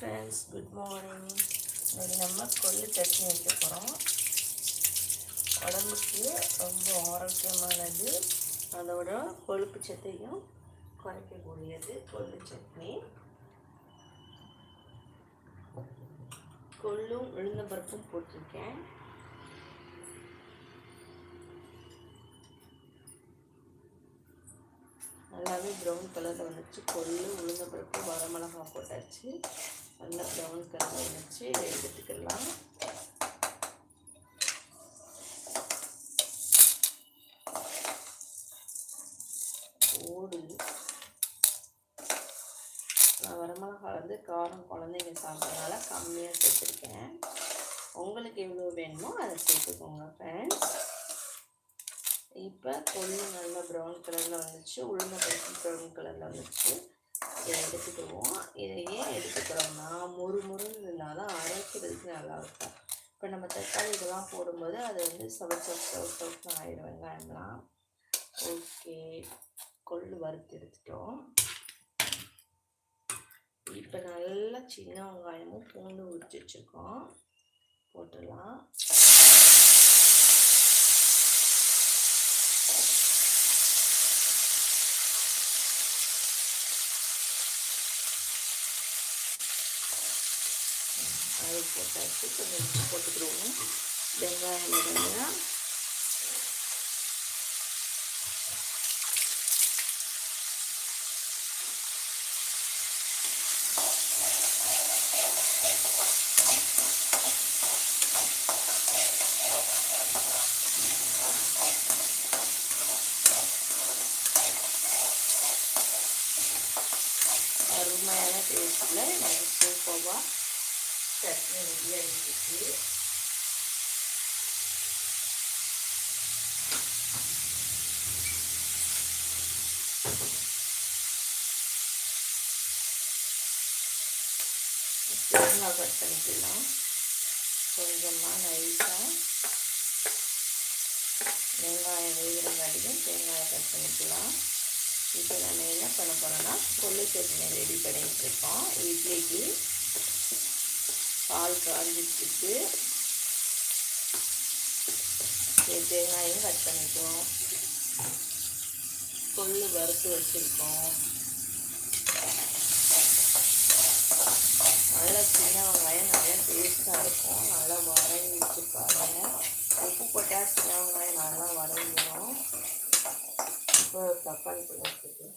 Friends good morning இன்னைக்கு நம்ம கொள்ளு சட்னி வைக்க போகிறோம் உடம்புக்கு ரொம்ப ஆரோக்கியமானது. அதோட கொழுப்பு சத்தையும் குறைக்கக்கூடியது. கொள்ளு சட்னி. கொள்ளும் உளுந்தம்பருப்பும் போட்டிருக்கேன். நல்லாவே ப்ரௌன் கலரில் வந்துச்சு. கொள்ளு உளுந்தப்பருப்பு வரமிளகா போட்டாச்சு. நல்லா ப்ரௌன் கலரில் வந்துச்சு எடுத்துக்கலாம். ஓடு நான் வரமிளகா வந்து காரம் குழந்தைங்க சாப்பிட்றதுனால கம்மியாக சேர்த்துருக்கேன். உங்களுக்கு எவ்வளோ வேணுமோ அதை சேர்த்துக்கோங்க ஃப்ரெண்ட்ஸ் இப்போ கொள்ளு நல்லா ப்ரௌன் கலரில் வந்துச்சு உளுந்த பருப்பு ப்ரௌன் கலரில் வந்துச்சு இதை எடுத்துக்குவோம். இதை ஏன் எடுத்துக்கிறோம்னா முறு முருன்னு இருந்தால் தான் அரைக்கிறதுக்கு நல்லா இருக்கும். இப்போ நம்ம தக்காளி இதெல்லாம் போடும்போது அது வந்து சவர் சவ சவ சவன்னு ஆயிடும் வெங்காயம்லாம். ஓகே. கொள்ளு வறுத்து எடுத்துட்டோம். இப்போ நல்லா சின்ன வெங்காயமும் பூண்டு உரிச்சு வச்சுருக்கோம். போட்டுடலாம். அது போட்டாச்சு கொஞ்சம் உப்பு போட்டுக்கிடுவோம் வெங்காயம் வெங்காயம் அருமையான டேஸ்ட்டில் எனக்கு சூப்பராக சட்னி ரெடி ஆகிடுச்சு தேங்காய் கட் பண்ணிக்கலாம் கொஞ்சமாக நைஸாக வெங்காயம் வேகிறங்காட்டியும் தேங்காயை கட் பண்ணிக்கலாம். இப்போ நம்ம என்ன பண்ண போகிறோன்னா கொள்ளு சட்னி ரெடி பண்ணிகிட்டு இருக்கோம். இட்லிக்கு பால் காஞ்சிட்டு தேங்காயும் கட் பண்ணிக்குவோம். கொள்ளு வறுத்து வச்சுருக்கோம் நல்லா சின்ன வெங்காயம் நிறையா டேஸ்ட்டாக இருக்கும். நல்லா வதங்கி வச்சுருப்பாங்க உப்பு போட்டால் சின்ன வெங்காயம் நல்லா வதங்கிடும். இப்போ தக்காளி பழம் வச்சுக்கலாம்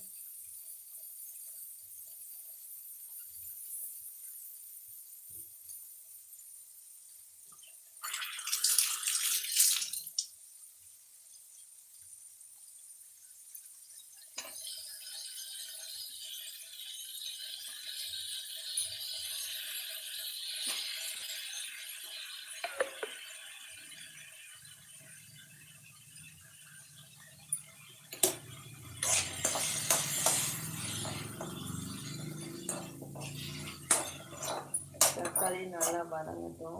தக்காளி நல்லா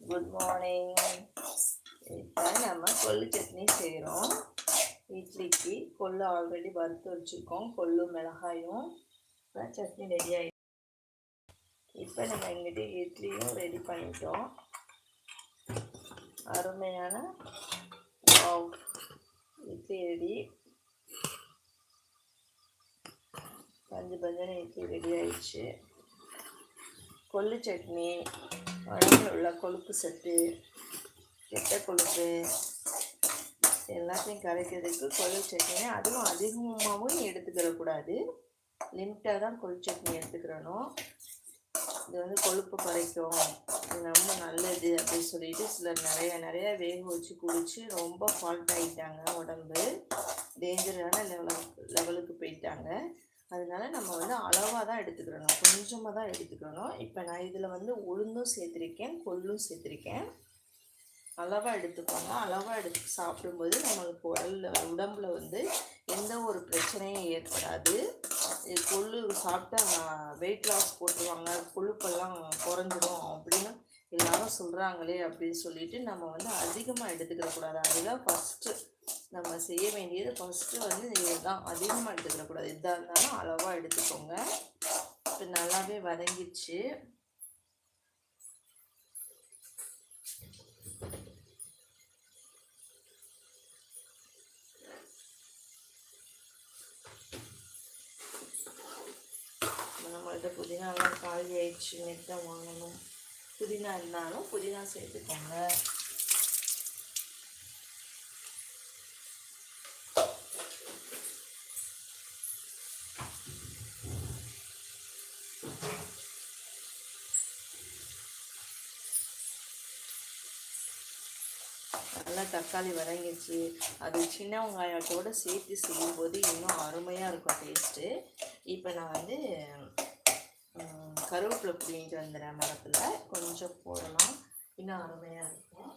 குட் மார்னிங் இப்போ நம்ம கொள்ளு சட்னி செய்கிறோம் இட்லிக்கு கொள்ளு ஆல்ரெடி வறுத்து வச்சுருக்கோம். கொள்ளு மிளகாயும் இப்போ சட்னி ரெடி ஆகி இப்போ நம்ம எங்கிட்ட இட்லியும் ரெடி பண்ணிட்டோம். அருமையான இட்லி ரெடி பஞ்சு பஞ்சனை இட்லி ரெடி ஆயிடுச்சு. கொள்ளு சட்னி உடம்புல உள்ள கொழுப்பு சத்து கெட்ட கொழுப்பு எல்லாத்தையும் கரைக்கிறதுக்கு கொள்ளு சட்னி. அதுவும் அதிகமாகவும் எடுத்துக்கிறக்கூடாது. லிமிட்டாக தான் கொள்ளு சட்னி எடுத்துக்கிறணும். இது வந்து கொழுப்பு குறைக்கும். இது ரொம்ப நல்லது அப்படின்னு சொல்லிட்டு சிலர் நிறைய நிறைய வேக வச்சு குடிச்சு ரொம்ப ஃபால்ட் ஆகிட்டாங்க உடம்பு. டேஞ்சரான லெவலுக்கு லெவலுக்கு போயிட்டாங்க. அதனால நம்ம வந்து அளவாக தான் எடுத்துக்கிறணும் கொஞ்சமாக தான் எடுத்துக்கணும். இப்போ நான் இதில் வந்து உளுந்தும் சேர்த்துருக்கேன் கொள்ளும் சேர்த்துருக்கேன். அளவாக எடுத்துக்கோங்க. அளவாக எடுத்து சாப்பிடும்போது நம்மளுக்கு உடல்ல உடம்புல வந்து எந்த ஒரு பிரச்சனையும் ஏற்படாது. கொள்ளு சாப்பிட்டா வெயிட் லாஸ் போட்டுருவாங்க. கொழுப்பெல்லாம் குறைஞ்சிரும் அப்படின்னு எல்லாரும் சொல்கிறாங்களே அப்படின்னு சொல்லிட்டு நம்ம வந்து அதிகமாக எடுத்துக்கக்கூடாது. அதுதான் ஃபஸ்ட்டு நம்ம செய்ய வேண்டியது ஃபஸ்ட்டு வந்து இதுதான். அதிகமாக எடுத்துக்கிடக்கூடாது. இதாக இருந்தாலும் அளவாக எடுத்துக்கோங்க. இப்போ நல்லாவே வதங்கிடுச்சு. நம்மள்கிட்ட புதினாலாம் காலி ஆயிடுச்சு நெட்டை வாங்கணும். புதினா இருந்தாலும் புதினா சேர்த்துக்கோங்க. நல்லா தக்காளி வதங்கிடுச்சு அது சின்ன வெங்காயத்தோடு சேர்த்து செய்யும்போது இன்னும் அருமையாக இருக்கும் டேஸ்ட்டு இப்போ நான் வந்து கருவேப்பிலை பிடிங்கிட்டு வந்துடுறேன் மரத்தில். கொஞ்சம் போடலாம். இன்னும் அருமையாக இருக்கும்.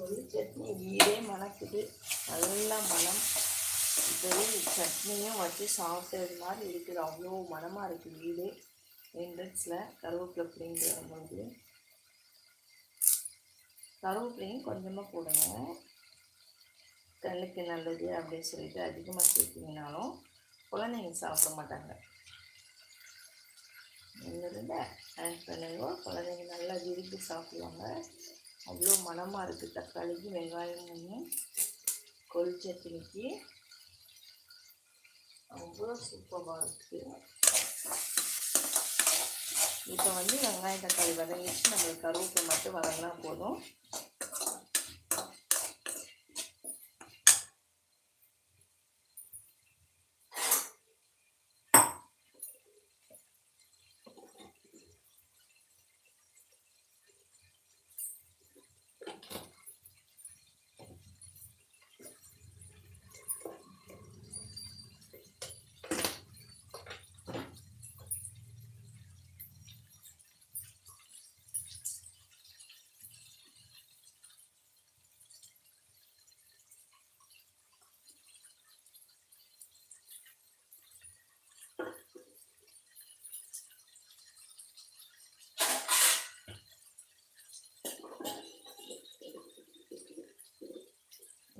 கொள்ளு சட்னி வீடே மணக்குது. நல்லா மனம் இப்போவே சட்னியும் வச்சு சாப்பிட்டது மாதிரி இருக்குது. அவ்வளோ மனமாக இருக்குது வீடு. என்ட்ரன்ஸில் கருவேப்பிலை பிள்ளைங்க வரும்போது. கருவேப்பிலையும் கொஞ்சமாக போடுங்க கண்ணுக்கு நல்லது அப்படின்னு சொல்லிட்டு அதிகமாக சேர்த்திங்கனாலும் குழந்தைங்க சாப்பிட மாட்டாங்க. இந்த ஆட் பண்ணுங்க குழந்தைங்க நல்லா விரும்பி சாப்பிடுவாங்க. அவ்வளோ மனமாக இருக்குது தக்காளிக்கு வெங்காயம் கொல் சட்னிக்கு அவ்வளோ சூப்பராக இருக்குது இப்போ வந்து வெங்காயம் தக்காளி வதங்கிச்சு நம்மளுக்கு கருவேப்பிலை மட்டும் வதங்கினா போதும்.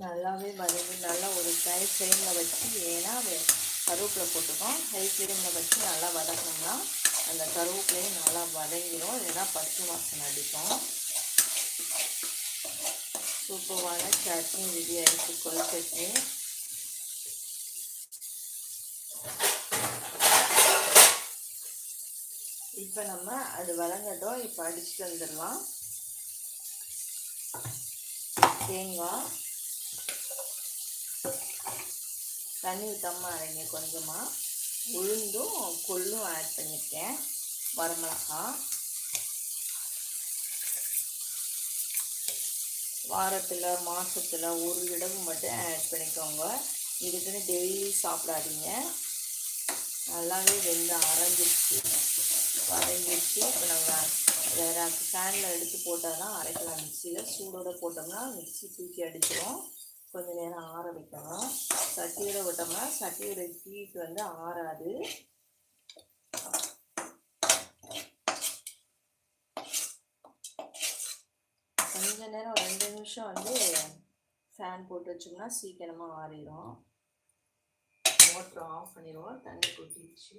நல்லாவே வதங்கி நல்லா ஒரு டை ஃப்ளேமில் வச்சு ஏன்னா அது கருவேப்பிலை போட்டுக்கோம். ஹை ஃப்ளேமில் வச்சு நல்லா வதக்கணும்னா அந்த கருவேப்பிலையும் நல்லா வதங்கிடும். இல்லைன்னா பச்சை வாசனை அடிக்கும். சூப்பரான சட்னி ரெடி ஆகிடுச்சு கொல் சட்னி. இப்போ நம்ம அது வதங்கட்டும். இப்போ அடிச்சுட்டு வந்துடலாம். தேங்காய். தண்ணி ஊற்றாமல் அரைங்க கொஞ்சமாக உளுந்தும் கொள்ளும் ஆட் பண்ணியிருக்கேன் வரமிளகா. வாரத்தில் மாதத்தில் ஒரு தடவை மட்டும் ஆட் பண்ணிக்கோங்க. இதுக்குன்னு டெய்லி சாப்பிடாதீங்க. நல்லாவே வெந்து அரைஞ்சிருச்சு. அரைஞ்சிருச்சு. இப்போ நம்ம வேறு ஃபேனில் எடுத்து போட்டால் தான் அரைக்கலாம். மிக்சியில் சூடோடு போட்டோம்னா மிக்சி தூக்கி அடிச்சிடும் கொஞ்சம் நேரம் ஆற வைக்கணும். சட்டியோட விட்டோம்னா சட்டியோட ஹீட் வந்து ஆறாது. கொஞ்ச நேரம் ரெண்டு நிமிஷம் வந்து ஃபேன் போட்டு வச்சோம்னா சீக்கிரமாக ஆறிடும் மோட்ரு ஆஃப் பண்ணிடுவோம். தண்ணி கொட்டிடுச்சு.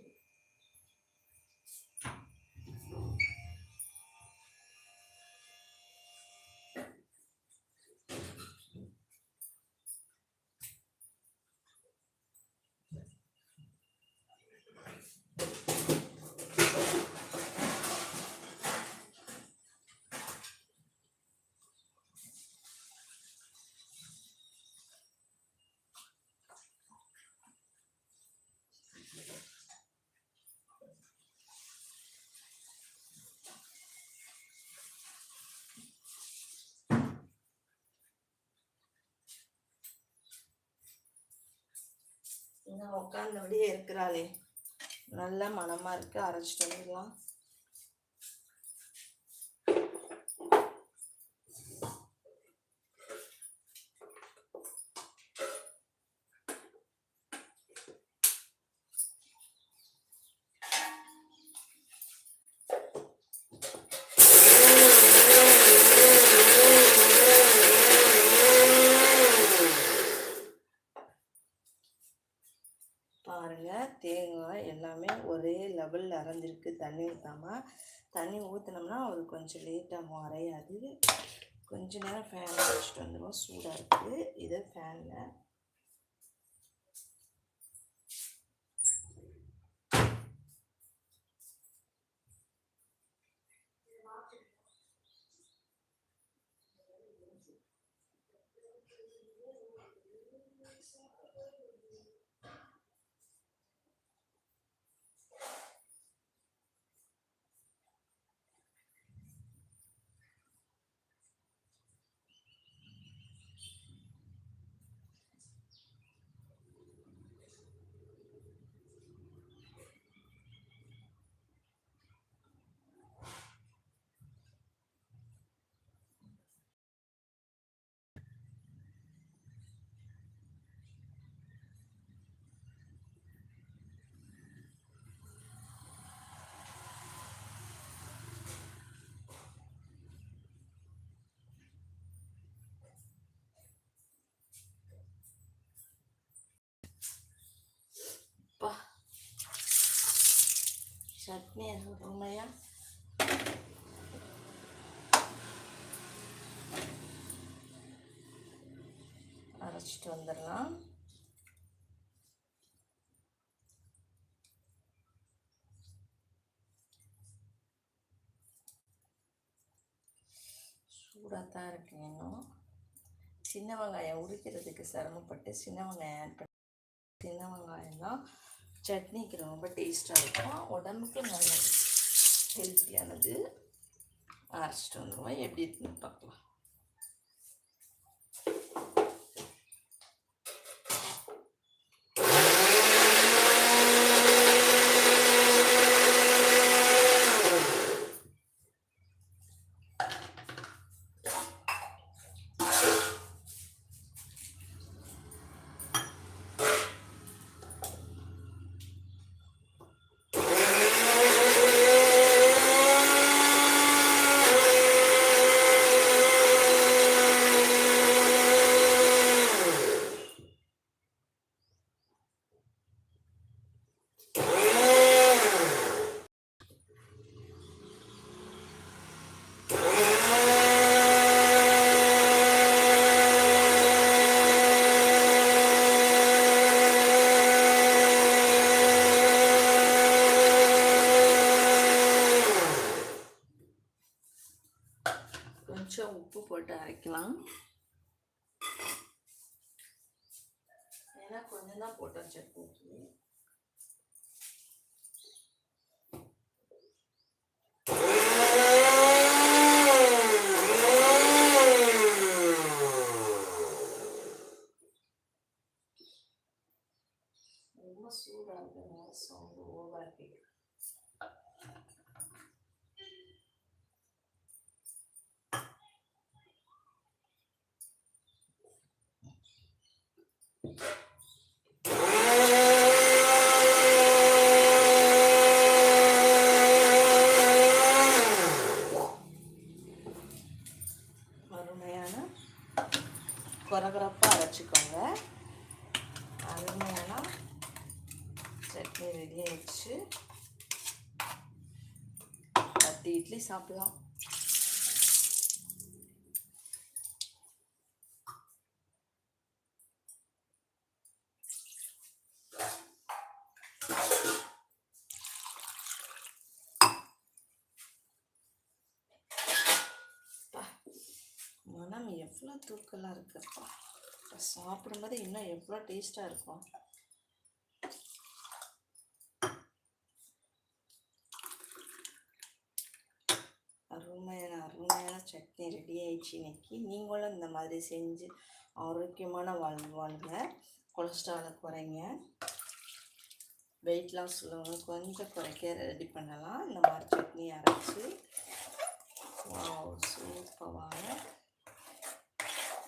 உட்காந்தபடியே இருக்கிறாளே. நல்ல மனமாக இருக்குது அரைச்சிட்டு வந்துடலாம். தண்ணி ஊற்றாம தண்ணி ஊற்றினோம்னா அது கொஞ்சம் லேட்டாக மறையாது. கொஞ்ச நேரம் ஃபேனில் வச்சுட்டு வந்துடுவோம். சூடாக இருக்குது இதை ஃபேனில் சட்னி உண்மையா அரைச்சிட்டு வந்துடலாம் சூடாக தான் இருக்கு இன்னும் சின்ன வெங்காயம் உரிக்கிறதுக்கு சிரமப்பட்டு சின்ன வெங்காயம் ஆட் பண்ண சின்ன வெங்காயம் தான் சட்னிக்கு ரொம்ப டேஸ்ட்டாக இருக்கும். உடம்புக்கு நல்லது. ஹெல்த்தியானது அரைச்சிட்டு வந்துடுவோம் எப்படி இருக்குன்னு பார்க்கலாம். கொஞ்சம் தான் போட்டோம் சட்னிக்கு ரொம்ப சூடாக இருக்கிறதுனால சவுண்டு ஓவராக கேட்குது அருமையான கொரகொரப்பாக அரைச்சிக்கோங்க அருமையான சட்னி ரெடி ஆயிடுச்சு பத்து இட்லி சாப்பிடலாம் மனம் எவ்வளோ தூக்கலாக இருக்குப்பா. சாப்பிடும்போது இன்னும் எவ்வளோ டேஸ்ட்டாக இருக்கும். அருமையான அருமையான சட்னி ரெடி ஆயிடுச்சு இன்னைக்கு. நீங்களும் இந்த மாதிரி செஞ்சு ஆரோக்கியமான வாழ் வாழ்ங்க கொலஸ்ட்ராலை குறைங்க. வெயிட் லாஸ் உள்ளவங்க கொஞ்சம் குறைக்க ரெடி பண்ணலாம். இந்த மாதிரி சட்னி அரைச்சி. வாவ் சூப்பரான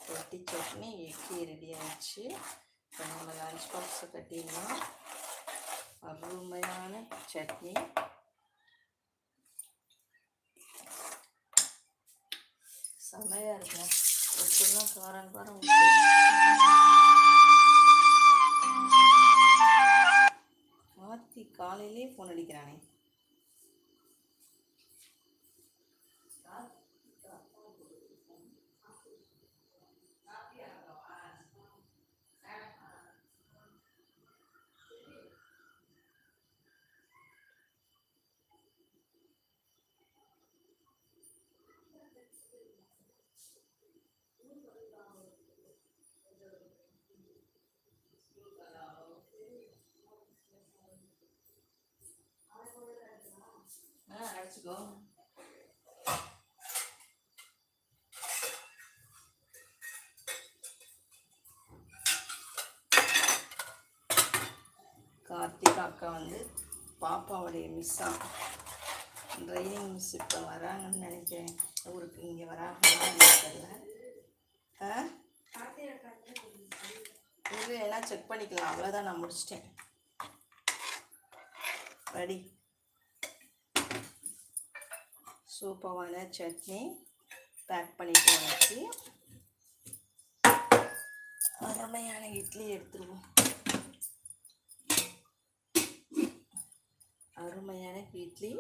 ரொட்டி சட்னி இட்லி ரெடி ஆயிடுச்சு இப்போ நம்ம லஞ்ச் பாக்ஸை கட்டிடலாம். அருமையான சட்னி. செமையாக இருக்கும். ரொட்டிலாம் காரம் காரம் உப்பு காலையிலே ஃபோன் அடிக்கிறானே. அரைச்சிக்கோ கார்த்திகா அக்கா வந்து பாப்பாவுடைய மிஸ்ஸா. ட்ரைனிங் மிஸ் இப்போ வராங்கன்னு நினைக்கிறேன். ஊருக்கு இங்கே வராங்கன்னு தெரியல. ஆ? இது எல்லாம் செக் பண்ணிக்கலாம். அவ்வளோதான் நான் முடிச்சிட்டேன். ரெடி சூப்பரான சட்னி பேக் பண்ணிட்டு வச்சு அருமையான இட்லி எடுத்துருவோம். அருமையான இட்லி.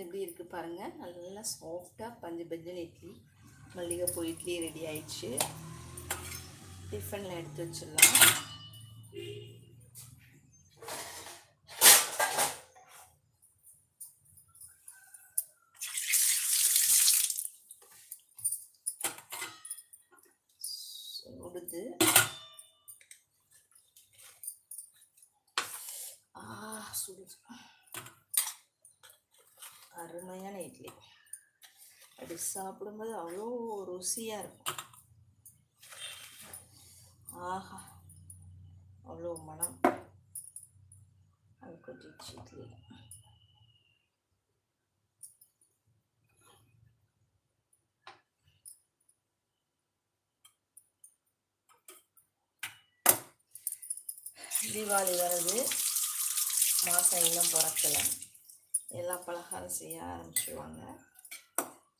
எப்படி இருக்குது பாருங்கள் நல்லா சாஃப்டாக பஞ்சு பஞ்சன் இட்லி. மல்லிகைப்பூ இட்லி ரெடி ஆயிடுச்சு. டிஃபனில் எடுத்து வச்சிடலாம். சுடுது ஆ சுடு அருமையான இட்லி. அப்படி சாப்பிடும்போது அவ்வளோ ருசியாக இருக்கும். ஆஹா அவ்வளோ மனம் அது கொட்டிடுச்சு இட்லி. தீபாவளி வருது மாதம் இன்னும் பிறக்கலை. எல்லா பலகாரம் செய்ய ஆரம்பிச்சிடுவாங்க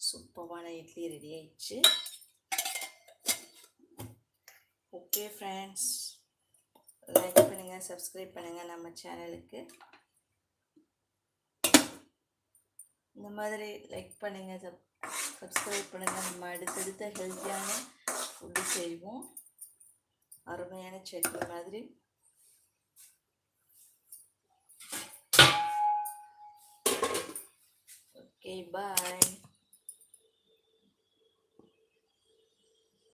சூப்பரான இட்லி ரெடி ஆயிடுச்சு. ஓகே ஃப்ரெண்ட்ஸ் லைக் பண்ணுங்கள் சப்ஸ்கிரைப் பண்ணுங்கள் நம்ம சேனலுக்கு இந்த மாதிரி லைக் பண்ணுங்கள் சப் சப்ஸ்கிரைப் பண்ணுங்கள் நம்ம அடுத்தடுத்த ஹெல்த்தியான ஃபுட்டு செய்வோம். அருமையான சட்னி மாதிரி. Okay, bye.